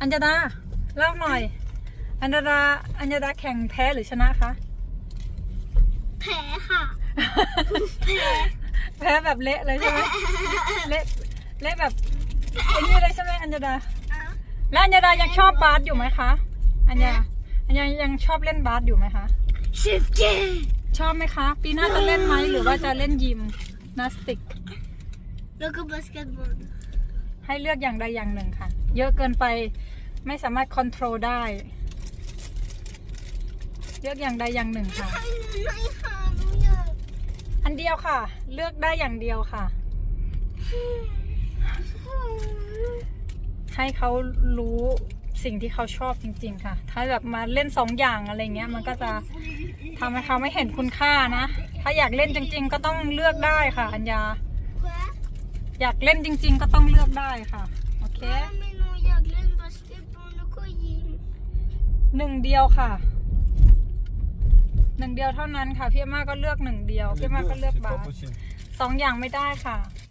อัญญาดาเล่าหน่อย อัญญาดาอัญญาดาแข่งแพ้หรือชนะคะ แผลค่ะแพ้แบบเละเลยใช่ไหมเละเละแบบไอ้นี่เลยใช่ไหมอัญญาดา แล้วอัญญาดายังชอบบาสอยู่ไหมคะ อัญญาอัญญายังชอบเล่นบาสอยู่ไหมคะสิบเจ็ดชอบไหมคะ ปีหน้าจะเล่นไหมหรือว่าจะเล่นยิมนาสติก แล้วก็บาสเกตบอลให้เลือกอย่างใดอย่างหนึ่งค่ะ เยอะเกินไปไม่สามารถควบคุมได้ เลือกอย่างใดอย่างหนึ่งค่ะอยค่ะหนูอยากอันเดียวค่ะ เลือกได้อย่างเดียวค่ะ ให้เขารู้สิ่งที่เขาชอบจริง ๆ ค่ะ ถ้าแบบมาเล่นสองอย่างอะไรเงี้ย มันก็จะทำให้เขาไม่เห็นคุณค่านะ ถ้าอยากเล่นจริง ๆ ก็ต้องเลือกได้ค่ะ อัญญา อยากเล่นจริง ๆ ก็ต้องเลือกได้ค่ะ โอเคแม่หนูอยากเล่นบาสเกตบอลแล้วก็ยิง หนึ่งเดียวค่ะหนึ่งเดียวเท่านั้นค่ะพี่อาม่าก็เลือกหนึ่งเดียวพี่อาม่าก็เลือก C'est บา pas ส possible. สองอย่างไม่ได้ค่ะ